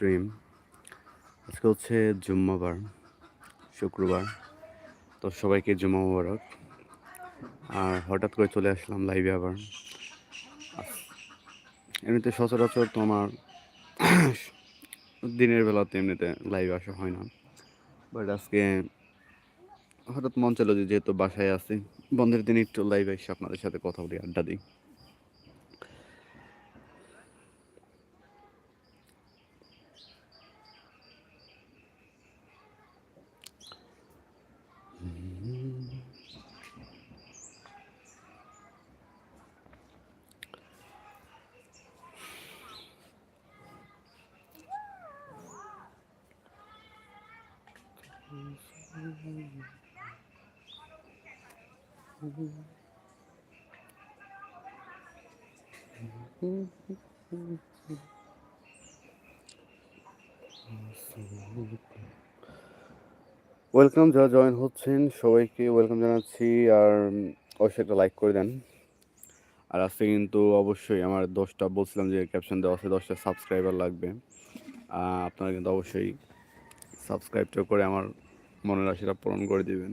Stream আজকে হচ্ছে জুম্মাবার, শুক্রবার। তো সবাইকে জুম্মা মুবারক। আর হঠাৎ করে চলে আসলাম লাইভে আবার। এমনিতে সচরাচর তোমার দিনের বেলাতে এমনিতে লাইভে আসা হয় না। বাট আজকে হঠাৎ মন চলো যেহেতু বাসায় আছি, বন্ধের দিন একটু লাইভে এসে আপনাদের সাথে কথা বলি, আড্ডা দিই। ওয়েলকাম যারা জয়েন হচ্ছেন সবাইকে ওয়েলকাম জানাচ্ছি, আর অবশ্যই একটা লাইক করে দেন। আর আজকে কিন্তু অবশ্যই আমার দশটা বলছিলাম যে ক্যাপশন দেওয়া আছে, দশটা সাবস্ক্রাইবার লাগবে। আপনারা কিন্তু অবশ্যই সাবস্ক্রাইবটা করে আমার মনের আশাটা পূরণ করে দিবেন।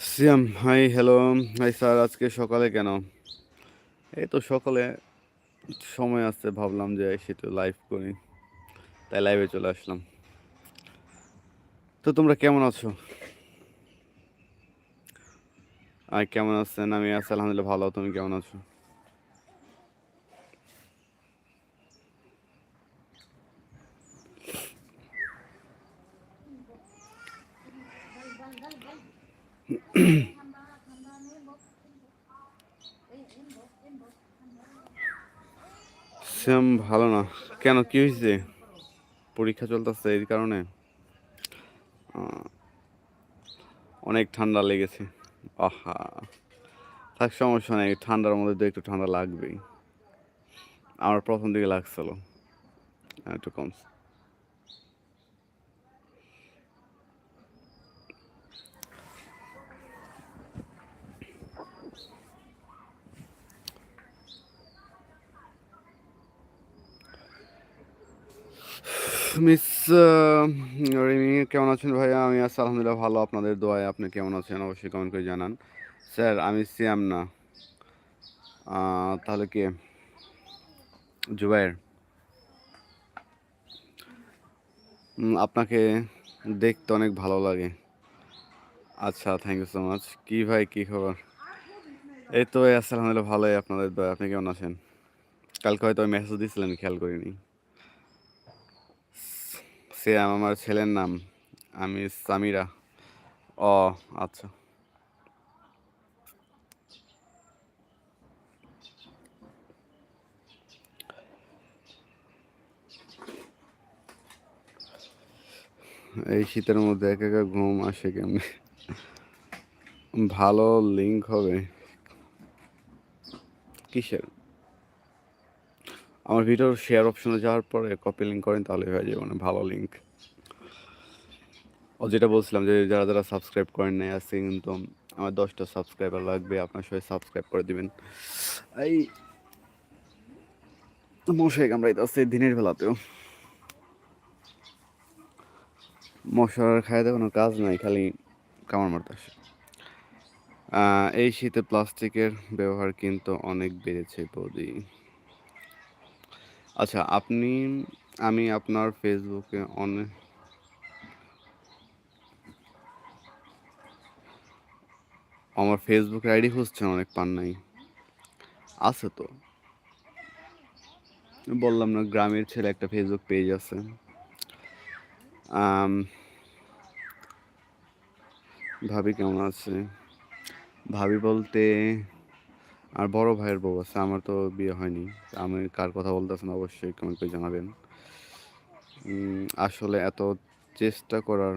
Siam, hi, hello. Hi, sir, আজকে সকালে কেন? এই তো সকালে সময় আছে, ভাবলাম যে সেটা লাইভ করি। তাই লাইভে চলে আসলাম। তো তোমরা কেমন আছো? আর কেমন আছেন? আমি আছি, আলহামদুলিল্লাহ ভালো। তুমি কেমন আছো? শ্যাম ভালো না। কেন, কি হয়েছে? পরীক্ষা চলতেছে এই কারণে? অনেক ঠান্ডা লেগেছে। আহা। থাক, সমস্যা নেই, ঠান্ডার মধ্যে তো একটু ঠান্ডা লাগবেই। আমার প্রথম দিকে লাগছিল একটু কম মিস রিমি, কেমন আছেন ভাইয়া? আমি আছি আলহামদুলিল্লাহ ভালো, আপনাদের দোয়ায় আপনি কেমন আছেন? অবশ্যই কমেন্ট করে জানান। স্যার, আমি সিয়াম না। তাহলে কে? জুবাইর আপনাকে দেখতে অনেক ভালো লাগে। আচ্ছা থ্যাংক ইউ সো মাচ কী ভাই, কী খবর? এই তো আছি আলহামদুলিল্লাহ ভালোই, আপনাদের দোয়া আপনি কেমন আছেন? কালকে হয়তো মেসেজ দিয়েছিলেন খেয়াল করিনি। সিয়াম আমার ছেলের নাম, আমি সামিরা। ও আচ্ছা। এই শীতের মধ্যে একা একা ঘুম আসে কেমনি? ভালো লিঙ্ক হবে। কিসের? আমার ভিডিওর শেয়ার অপশনে যাওয়ার পরে কপি লিঙ্ক করেন, তাহলে হয়ে যাবে মানে ভালো লিঙ্ক ও যেটা বলছিলাম যে যারা যারা সাবস্ক্রাইব করেন নাই, আজকে কিন্তু আমার দশটা সাবস্ক্রাইবার লাগবে, আপনার সবাই সাবস্ক্রাইব করে দিবেন। এই মশাই কামড়াইতে দিনের বেলাতেও। মশার খাইতে কোনো কাজ নাই, খালি কামড় মারতে আসে এই শীতে প্লাস্টিকের ব্যবহার কিন্তু অনেক বেড়েছে বৌদি। আচ্ছা আপনি, আমি আপনার ফেসবুকে অনেক আমার ফেসবুক আইডি খুঁজছেন, অনেক পান নাই। আছে তো। বললাম না, গ্রামের ছেলে একটা ফেসবুক পেজ আছে। ভাবি কেমন আছে? ভাবি বলতে আর বড় ভাইয়ের বউ আছে, আমার তো বিয়ে হয়নি। আমি কার কথা বলতেছেন অবশ্যই কমেন্ট করে জানাবেন। আসলে এত চেষ্টা করার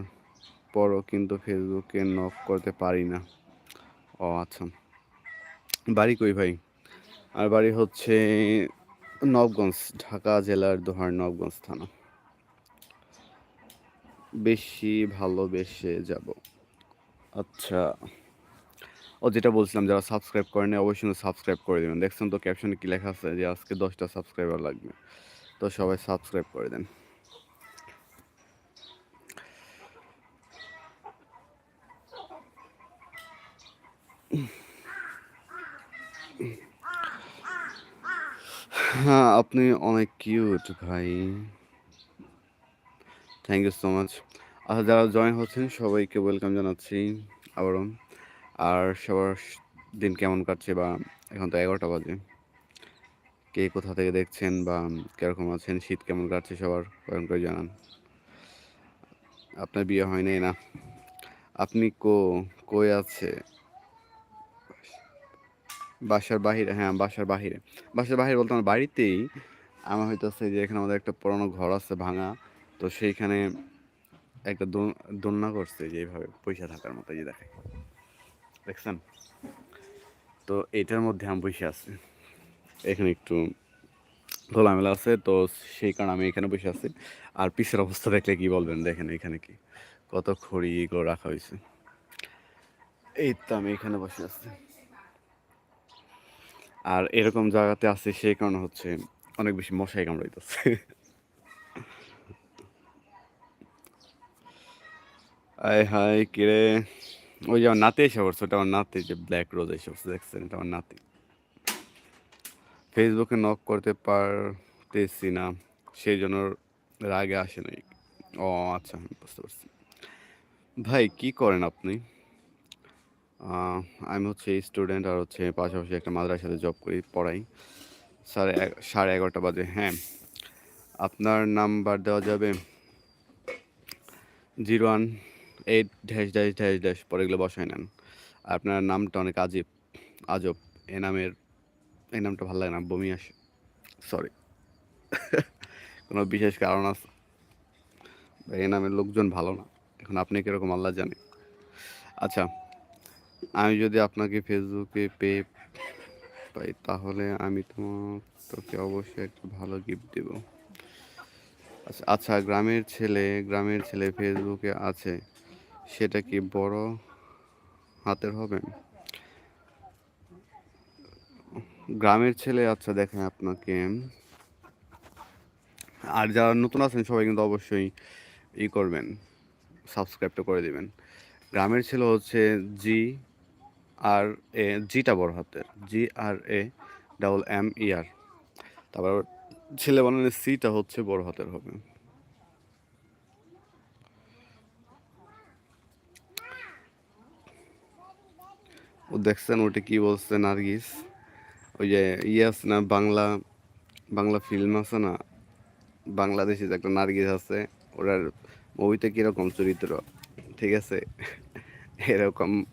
পরও কিন্তু ফেসবুকে নক করতে পারি না। ও আচ্ছা। বাড়ি কই ভাই? আর বাড়ি হচ্ছে নবগঞ্জ, ঢাকা জেলার দোহার নবগঞ্জ থানা। বেশি ভালোবেসে যাব। আচ্ছা। ও যেটা বলছিলাম, যারা সাবস্ক্রাইব করেনি অবশ্যই সাবস্ক্রাইব করে দেবেন। দেখছেন তো ক্যাপশনে কি লেখা আছে যে আজকে দশটা সাবস্ক্রাইবার লাগবে? তো সবাই সাবস্ক্রাইব করে দেন। হ্যাঁ আপনি অনেক কিউট ভাই। থ্যাংক ইউ সো মাচ আচ্ছা যারা জয়েন হচ্ছেন, সবাইকে ওয়েলকাম জানাচ্ছি। আবারও। আর সবার দিন কেমন কাটছে বা এখন তো এগারোটা বাজে। কে কোথা থেকে দেখছেন বা কীরকম আছেন, শীত কেমন কাটছে সবার কয়েন করে জানান। আপনার বিয়ে হয়নি না? আপনি কো, কই আছে? বাসার বাহিরে হ্যাঁ বাসার বাহিরে। বাসার বাহিরে বলতে আমার বাড়িতেই আমার হইতেছে যে এখানে আমাদের একটা পুরোনো ঘর আছে ভাঙা, তো সেইখানে একটা দোলনা করছে যে এইভাবে পয়সা থাকার মতো যে দেখে দেখছেন? তো এটার মধ্যে আমি বসে আছি। এখানে একটু খোলামেলা আছে, তো সেই কারণে আমি এখানে বসে আছি। আর পিসের অবস্থা দেখলে কি বলবেন? দেখেন এখানে কি, কত খড়ি এগুলো রাখা হয়েছে। এই তো আমি এখানে বসে আছি। আর এরকম জায়গাতে আছে, সেই কারণে হচ্ছে অনেক বেশি মশাই কামড়াইতেছে। আয় হাই কিরে? ওই যে আমার নাতি এসে পড়ছে, ওটা আমার নাতি, যে ব্ল্যাক রোজ এসে পড়ছে, দেখছেন? এটা আমার নাতি। ফেসবুকে নক করতে পারতেছি না, সেই জন্য রাগে আসে নাই। ও আচ্ছা আমি বুঝতে পারছি। ভাই, কি করেন আপনি? আমি হচ্ছে স্টুডেন্ট আর হচ্ছে পাশাপাশি একটা মাদ্রাসার মাদ্রাসাতে জব করি, পড়াই। সাড়ে সাড়ে এগারোটা বাজে হ্যাঁ। আপনার নাম্বার দেওয়া যাবে zero one eight dash dash dash dash পরে এগুলো বসায় নেন। আপনার নামটা অনেক আজীব, আজব। এ নামের এই নামটা ভালো লাগে না, বমি আসে। সরি কোনো বিশেষ কারণ আছে? এই নামের লোকজন ভালো না। এখন আপনি কীরকম আল্লাহ জানে। আচ্ছা আমি যদি আপনাকে ফেসবুকে পে পাই, তাহলে আমি তোমার তোকে অবশ্যই একটা ভালো গিফট দেব। আচ্ছা আচ্ছা গ্রামের ছেলে গ্রামের ছেলে ফেসবুকে আছে। সেটা কি বড় হাতের হবে? গ্রামের ছেলে আচ্ছা দেখেন আপনাকে। আর যারা নতুন আছেন, সবাই কিন্তু অবশ্যই ই করবেন সাবস্ক্রাইবটা করে দিবেন। গ্রামের ছেলে হচ্ছে জি আর এ জিটা বড় হাতের জি আর এ ডাবল এম ই আর তারপর ছেলে বানানোর সিটা হচ্ছে বড় হাতের হবে। ও দেখছেন, ওটা কি বলছে, নার্গিস? ওই যে ইয়ে আছে না, বাংলা বাংলা ফিল্ম আছে না? বাংলাদেশে যে একটা নার্গিস আছে ওটার মুভিতে কীরকম চরিত্র? ঠিক আছে? এরকম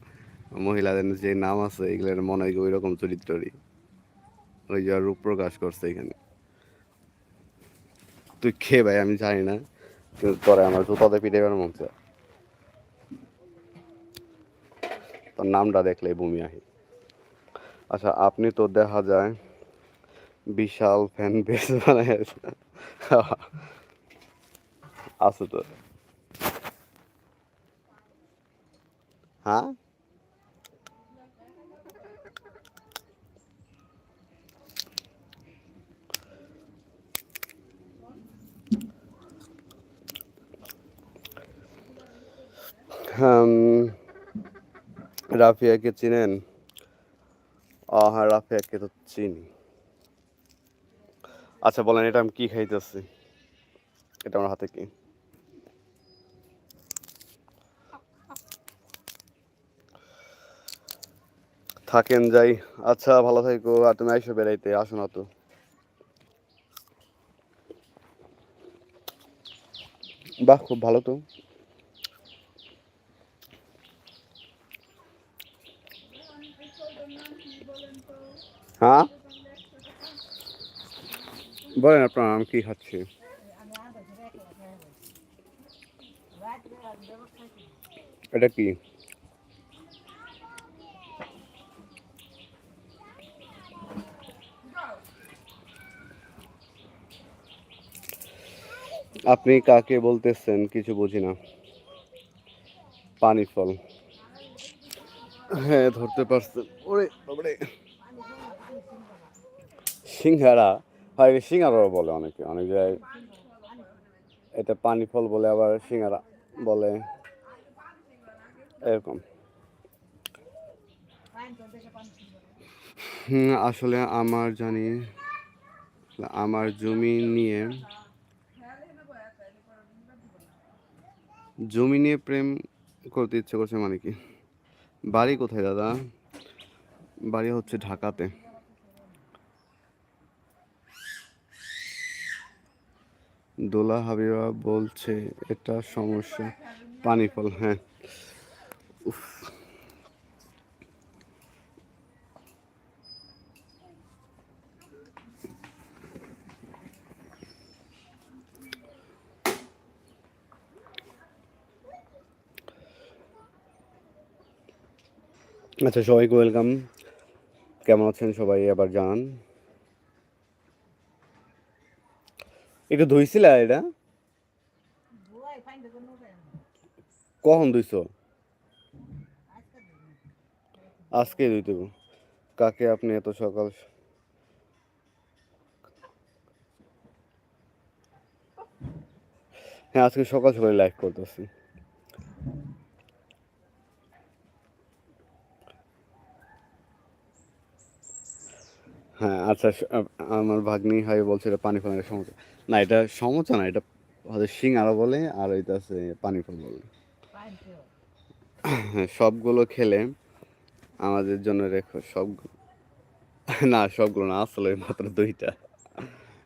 মহিলাদের যে নাম আছে, এগুলোর মনে হয় ওই রকম চরিত্ররই। ওই যে রূপ প্রকাশ করছে এখানে। তুই খেয়ে ভাই, আমি জানি না। কিন্তু তোরে আমার জুতাতে পিঠে মন চায়। তোর নামটা দেখলে বমি আহি। আচ্ছা আপনি তো দেখা যায় বিশাল ফ্যান বেস মানে আছে তো। হ্যাঁ? রাফিয়াকে চিনেন? হ্যাঁ রাফিয়াকে তো চিনি। আচ্ছা বলেন, এটা আমি কি খাইতেছি? এটা আমার হাতে কি? থাকেন, যাই। আচ্ছা ভালো থাকো। আর তুমি আইসো বেড়াইতে, আসো না তো। বাহ, খুব ভালো তো। হ্যাঁ? বলেন আপনার আমি কি খাচ্ছি এটা কি? আপনি কাকে বলতেছেন কিছু বুঝি না। পানি ফল। হ্যাঁ ধরতে পারছেন। ওরে বাবারে। সিংহারা হয় সিঙ্গারা বলে অনেকে। অনেক জায়গায় এটা পানি ফল বলে, আবার সিঙ্গারা বলে, এরকম। আসলে আমার জানি, আমার জমি নিয়ে জমি নিয়ে প্রেম করতে ইচ্ছে করছে মানে কি? বাড়ি কোথায় দাদা? বাড়ি হচ্ছে ঢাকাতে। দোলা হাবিবা বলছে, এটা সমস্যা। পানি ফল হ্যাঁ আচ্ছা সবাইকে ওয়েলকাম কেমন আছেন সবাই? আবার জানান। একটু ধুইছিলা এটা? কখন ধুইছ? আজকে ধুইতে। কাকে আপনি এত সকাল হ্যাঁ আজকে সকাল সকালে লাইভ করতেছি। হ্যাঁ আচ্ছা আমার ভাগ্নি হয় বলছে এটা পানি ফলের সমস্যা। না, এটা সমস্যা না, এটা হয়তো আরও বলে, আর এটা আছে পানি ফল বলে। হ্যাঁ সবগুলো খেলে আমাদের জন্য রেখো, সব না, সবগুলো না, আসলে মাত্র দুইটা।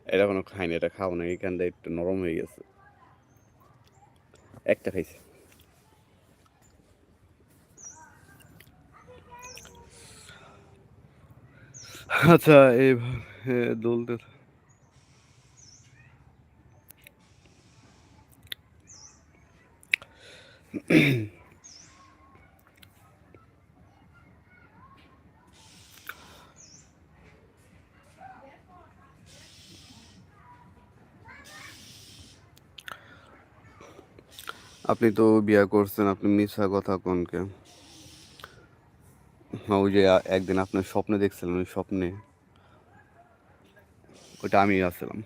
এটা কোনো খাইনি, এটা খাব না এখানটা একটু নরম হয়ে গেছে। একটা খাইছি। আচ্ছা এইভাবে দুলতে আপনি তো বিয়া করছেন আপনি মিশা কথা কোনকে। ওই যে একদিন আপনার স্বপ্নে দেখছিলেন ওই স্বপ্নে। ওটা আমি আসছিলাম।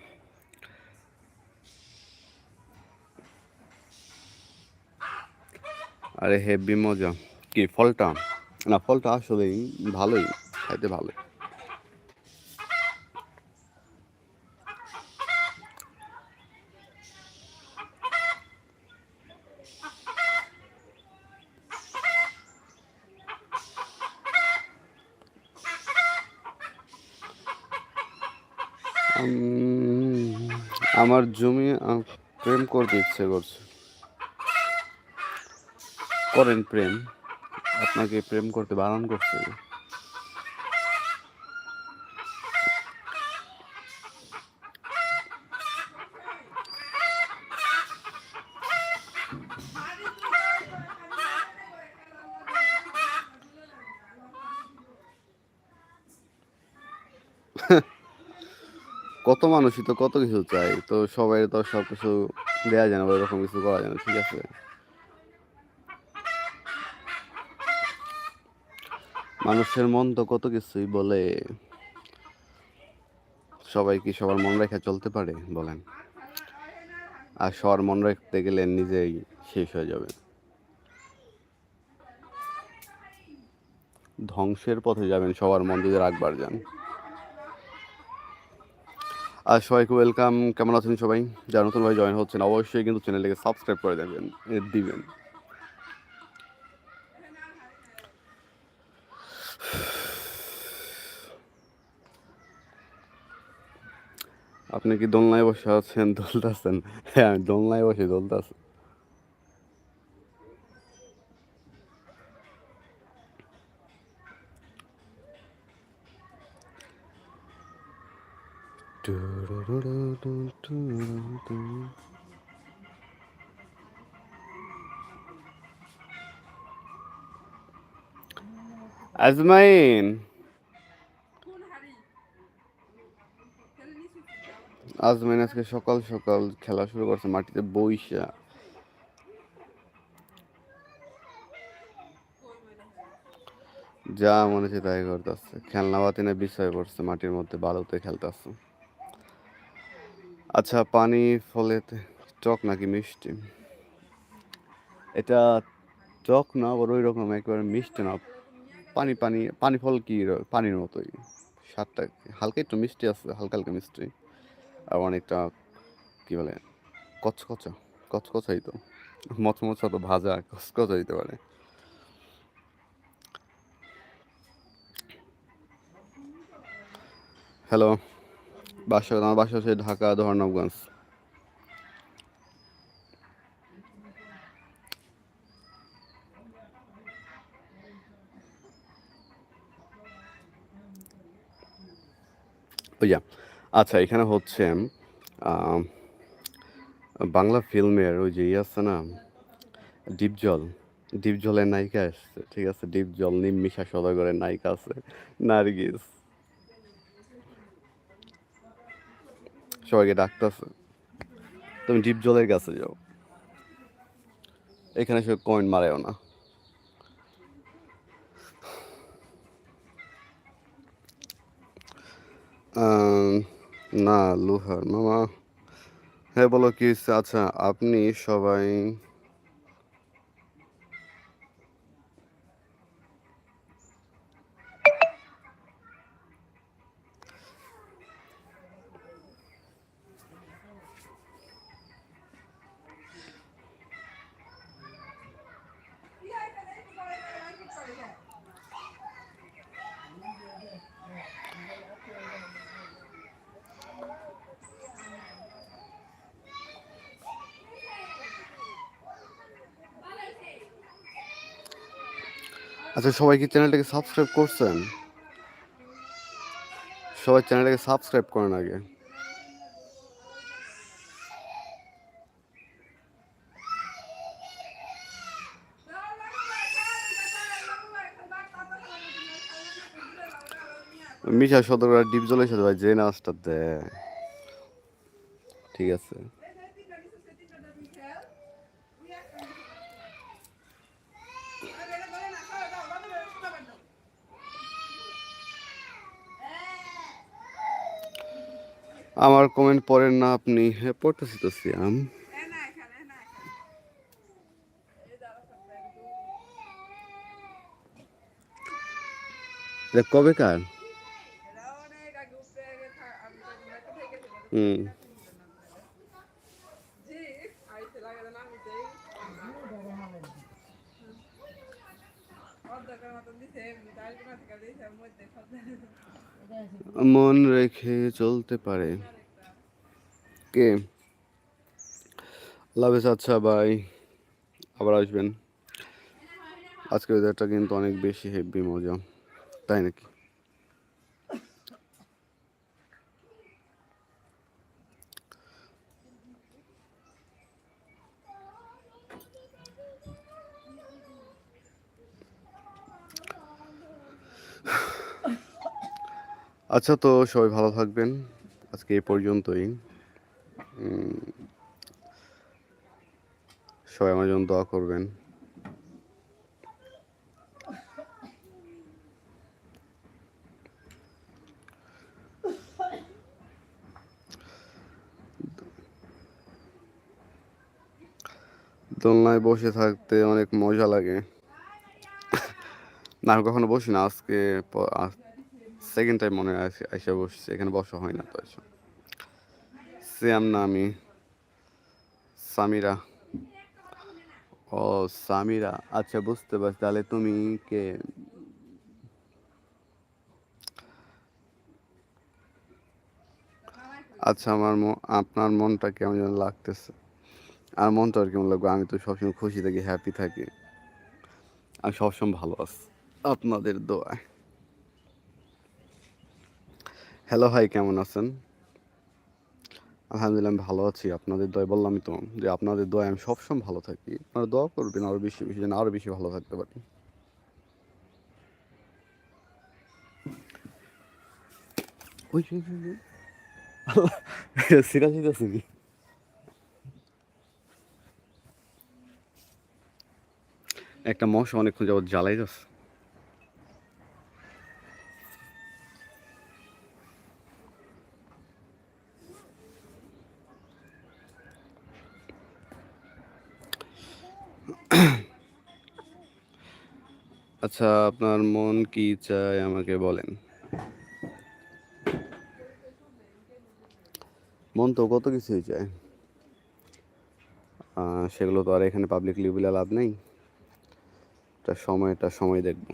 আরে হেভি মজা। কি, ফলটা? না, ফলটা আসলেই ভালোই, খাইতে ভালো আমার জমি প্রেম করতে ইচ্ছে করছে। করেন প্রেম। আপনাকে প্রেম করতে বারণ করছে। কত মানুষই তো কত কিছু চাই তো সবাই তো সব কিছু দেওয়া যায় না এরকম কিছু করা যায় না, ঠিক আছে? মানুষের মন তো কত কিছুই বলে, সবাই কি সবার মন রেখে চলতে পারে, বলেন? আর সবার মন রাখতে গেলে নিজেই শেষ হয়ে যাবে। ধ্বংসের পথে যাবেন সবার মন যদি রাখবার যান। আর সবাইকে ওয়েলকাম কেমন আছেন সবাই? যারা নতুন ভাই জয়েন হচ্ছেন, অবশ্যই কিন্তু চ্যানেলটাকে সাবস্ক্রাইব করে দেবেন দিবেন। আপনি কি দোলনায় বসে আছেন? দোলতাছেন হ্যাঁ দোলনায় বসে দোলতাছি আজমাইন আজমাইন আজকে সকাল সকাল খেলা শুরু করছে, মাটিতে বইসা। যা মনে হচ্ছে তাই করতেছে। খেলনা বাতিনে বিষয় পড়ছে মাটির মধ্যে বালুতে খেলতেছে। আচ্ছা পানি ফলেতে টক নাকি মিষ্টি? এটা টক না, আবার ওই রকম একবারে মিষ্টি না। পানি পানি পানি ফল কি পানির মতোই। স্বাদটা হালকা একটু মিষ্টি আছে, হালকা হালকা মিষ্টি। আর অনেকটা কি বলে, কচকচা, কচকচাই তো। মচমচা তো ভাজা, কচকচা দিতে পারে। হ্যালো বাসা, আমার বাসা হচ্ছে ঢাকা ধর্ণবগঞ্জ বুঝা আচ্ছা এখানে হচ্ছে বাংলা ফিল্মের ওই যে ইয়ে আছে না ডিপ জল ডিপ জলের নায়িকা আসছে ঠিক আছে? ডিপ জল নিম্মিশা সদাগরের নায়িকা আছে, নার্গিস। সবাইকে ডাকতেছে। তুমি ডিপ জলের কাছে যাও। এখানে সে কয়েন মারেও না আম, না লোহার। মামা হ্যাঁ বলো কি আচ্ছা আপনি সবাই আচ্ছা সবাই কি চ্যানেলটাকে সাবস্ক্রাইব করছেন? সবাই চ্যানেলটাকে সাবস্ক্রাইব করেন আগে। মিশা সদর ডিপ জলের সাথে ভাই যে নাচটা দেয়। ঠিক আছে। আমার কমেন্ট পড়েন না আপনি। হ্যাঁ পড়তেছি তো সিয়াম কবে কার? হুম। মন রেখে চলতে পারে। কে? আল্লাহ আচ্ছা ভাই, আবার আসবেন। আজকের ওদেরটা কিন্তু অনেক বেশি হেভি মজা, তাই নাকি? আচ্ছা তো সবাই ভালো থাকবেন। আজকে এ পর্যন্তই। সবাই আমার জন্য দোয়া করবেন। দোলনায় বসে থাকতে অনেক মজা লাগে। না কখনো বসি না। আজকে সেকেন্ড টাইম মনে আইসা বসছি, এখানে বসা হয় না তো আইসা সিয়াম না আমি, সামিরা। ও, সামিরা আচ্ছা বুঝতে পারছি। তাহলে তুমি কে? আচ্ছা আমার আপনার মনটা কেমন যেন লাগতেছে। আর মনটা আর কেমন লাগবে? আমি তো সবসময় খুশি থাকি হ্যাপি থাকি। আমি সবসময় ভালো আছি। আপনাদের দোয়ায়। হ্যালো ভাই কেমন আছেন? আলহামদুলিল্লাহ, আমি ভালো আছি। আপনাদের দয় বললামই তো যে আপনাদের দয় আমি সবসময় ভালো থাকি। আপনারা দোয়া করবেন আরও বেশি বেশি, যেন আরও বেশি ভালো থাকতে পারি। একটা মশা অনেকক্ষণ যাবত জ্বালাই যাচ্ছে আচ্ছা আপনার মন কি চায় আমাকে বলেন? মন তো কত কিছুই চায়। সেগুলো তো আর এখানে পাবলিকলি বলে লাভ নেই। তার সময়টা সময় দেখব।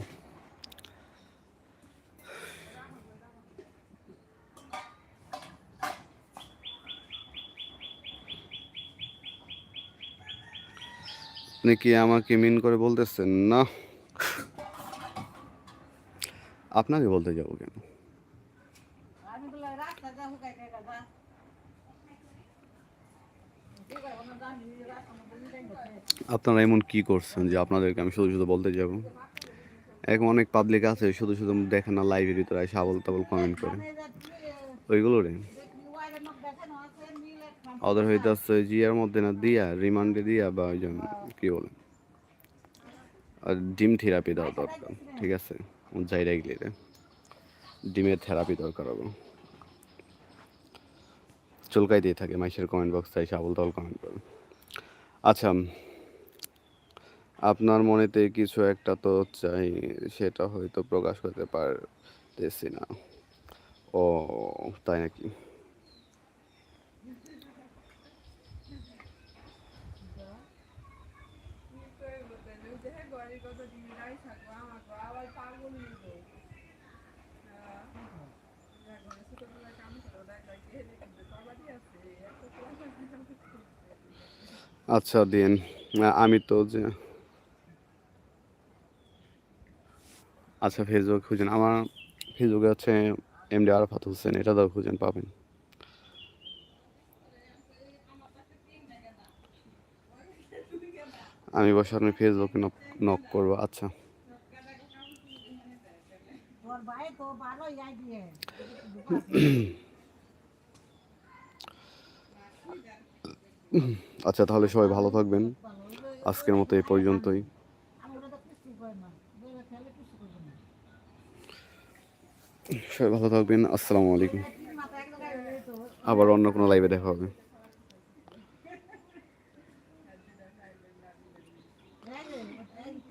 আপনি কি আমাকে মিন করে বলতেছেন? না। আপনাকে বলতে যাব কেন? আপনারা এমন কি করছেন যে আপনাদেরকে আমি শুধু শুধু বলতে যাব? এখন অনেক পাবলিক আছে, শুধু শুধু দেখে না লাইভের ভিতরে এসে আবল তাবল কমেন্ট করে ওইগুলো রে। ওদের হইতেছে জিয়ার মধ্যে না দিয়া রিমান্ডে দিয়া বা ওই জন্য কি বলে? আর ডিম থেরাপি দেওয়া দরকার, ঠিক আছে? গেলে ডিমের থেরাপি দরকার হবে। চুলকাই দিয়ে থাকে মাইসের কমেন্ট বক্স তাই সাবল তল কমেন্ট করবে। আচ্ছা আপনার মনেতে কিছু একটা তো চাই, সেটা হয়তো প্রকাশ করতে পারতেছি না। ও, তাই নাকি? আচ্ছা দিন আমি তো যে আচ্ছা ফেসবুক খুঁজেন। আমার ফেসবুকে হচ্ছে এমডি আরফাত হোসেন, এটা তো খুঁজেন, পাবেন। আমি বসে আপনি ফেসবুকে নক করব আচ্ছা। আচ্ছা তাহলে সবাই ভালো থাকবেন। আজকের মতো এই পর্যন্তই। সবাই ভালো থাকবেন, আসসালামু আলাইকুম। আবার অন্য কোনো লাইভে দেখা হবে।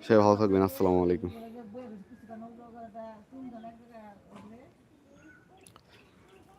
সবাই ভালো থাকবেন, আসসালামু আলাইকুম।